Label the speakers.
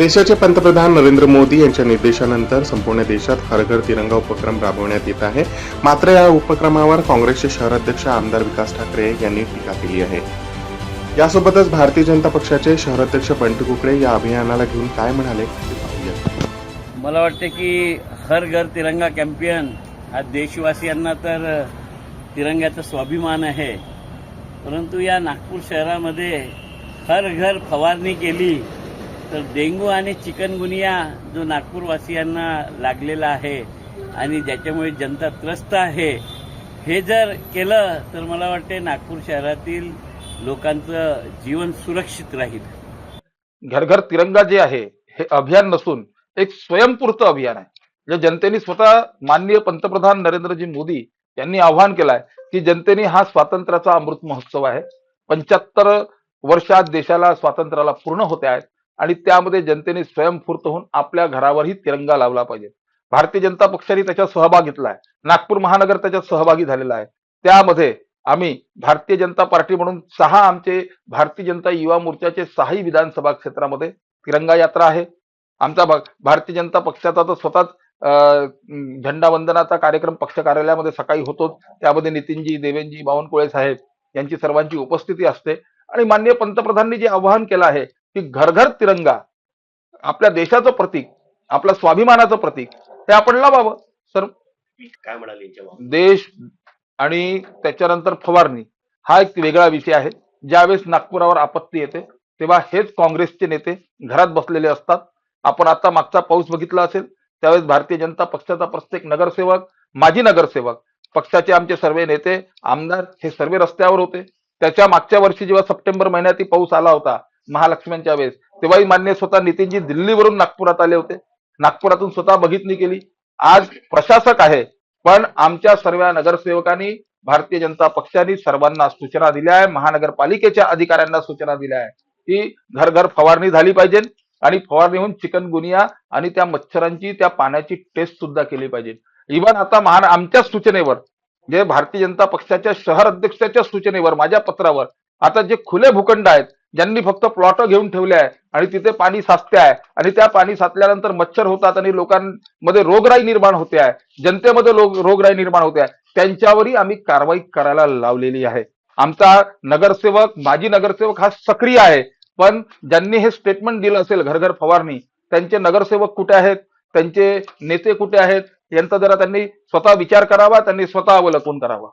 Speaker 1: देशाचे पंतप्रधान नरेंद्र मोदी यांच्या निर्देशानंतर संपूर्ण देशात हर घर तिरंगा उपक्रम राबवण्यात येत आहे. मात्र या उपक्रमावर काँग्रेसचे शहराध्यक्ष आमदार विकास ठाकरे यांनी टीका केली आहे. यासोबतच भारतीय जनता पक्षाचे शहराध्यक्ष बंटू कुकडे या अभियानाला घेऊन काय म्हणाले
Speaker 2: मला वाटते की हर घर तिरंगा कॅम्पियन हा देशवासियांना तर तिरंग्याचा स्वाभिमान आहे. परंतु या नागपूर शहरामध्ये हर घर फवारणी केली तर डेंग्यू आणि चिकनगुनिया जो नागपूरवासियांना लागलेला आहे आणि ज्याच्यामुळे जनता त्रस्त आहे हे जर केलं तर मला वाटते नागपूर शहरातील लोकांचं जीवन सुरक्षित राहील.
Speaker 3: घर घर तिरंगा जे आहे हे अभियान नसून एक स्वयंपूर्त अभियान आहे. जे जनतेने स्वतः माननीय पंतप्रधान नरेंद्रजी मोदी यांनी आवाहन केलं आहे की जनतेने हा स्वातंत्र्याचा अमृत महोत्सव आहे. पंच्याहत्तर वर्षात देशाला स्वातंत्र्याला पूर्ण होते आहेत. आणि त्यामध्ये जनतेने स्वयंफूर्त होऊन आपल्या घरावरही तिरंगा लावला पाहिजे. भारतीय जनता पक्षाने त्याच्यात सहभाग घेतला आहे नागपूर महानगर त्याच्यात सहभागी झालेला आहे. त्यामध्ये आम्ही भारतीय जनता पार्टी म्हणून सहा आमचे भारतीय जनता युवा मोर्चाचे सहाही विधानसभा क्षेत्रामध्ये तिरंगा यात्रा आहे. आमचा भारतीय जनता पक्षाचा तर स्वतःच अं, वंदनाचा कार्यक्रम पक्ष कार्यालयामध्ये सकाळी होतो. त्यामध्ये नितीनजी देवेंजी बावनकुळे साहेब यांची सर्वांची उपस्थिती असते. आणि माननीय पंतप्रधानांनी जे आवाहन केलं आहे की घर घर तिरंगा आपल्या देशाचं प्रतीक आपल्या स्वाभिमानाचं प्रतीक हे आपण लावावं. सर
Speaker 4: काय म्हणाले?
Speaker 3: देश आणि त्याच्यानंतर फवारणी हा एक वेगळा विषय आहे. ज्यावेळेस नागपुरावर आपत्ती येते तेव्हा हेच काँग्रेसचे नेते घरात बसलेले असतात. आपण आता मागचा पाऊस बघितला असेल त्यावेळेस भारतीय जनता पक्षाचा प्रत्येक नगरसेवक माजी नगरसेवक पक्षाचे आमचे सर्व नेते आमदार हे सर्व रस्त्यावर होते. त्याच्या मागच्या वर्षी जेव्हा सप्टेंबर महिन्यात पाऊस आला होता महालक्ष्म्यांच्या वेळेस. तेव्हाही मान्य स्वतः नितीनजी दिल्लीवरून नागपुरात आले होते. नागपुरातून स्वतः बघितली केली आज प्रशासक आहे पण आमच्या सर्व नगरसेवकांनी भारतीय जनता पक्षाने सर्वांना सूचना दिल्या आहे. महानगरपालिकेच्या अधिकाऱ्यांना सूचना दिल्या आहे. की घर घर फवारणी झाली पाहिजे आणि फवारणी होऊन चिकनगुनिया आणि त्या मच्छरांची त्या पाण्याची टेस्ट सुद्धा केली पाहिजे. इव्हन आता महान आमच्या सूचनेवर जे भारतीय जनता पक्षाच्या शहर अध्यक्षाच्या सूचनेवर माझ्या पत्रावर आता जे खुले भूखंड आहेत ज्यांनी फक्त प्लॉट घेऊन ठेवले आहे आणि तिथे पाणी साचते आहे आणि त्या पाणी साचल्यानंतर मच्छर होतात आणि लोकांमध्ये रोगराई निर्माण होते आहे जनतेमध्ये रोगराई निर्माण होते आहे त्यांच्यावरही आम्ही कारवाई करायला लावलेली आहे. आमचा नगरसेवक माजी नगरसेवक हा सक्रिय आहे पण ज्यांनी हे स्टेटमेंट दिलं असेल घर घर फवारणी त्यांचे नगरसेवक कुठे आहेत त्यांचे नेते कुठे आहेत यांचा जरा त्यांनी स्वतः विचार करावा त्यांनी स्वतः अवलोकन करावा.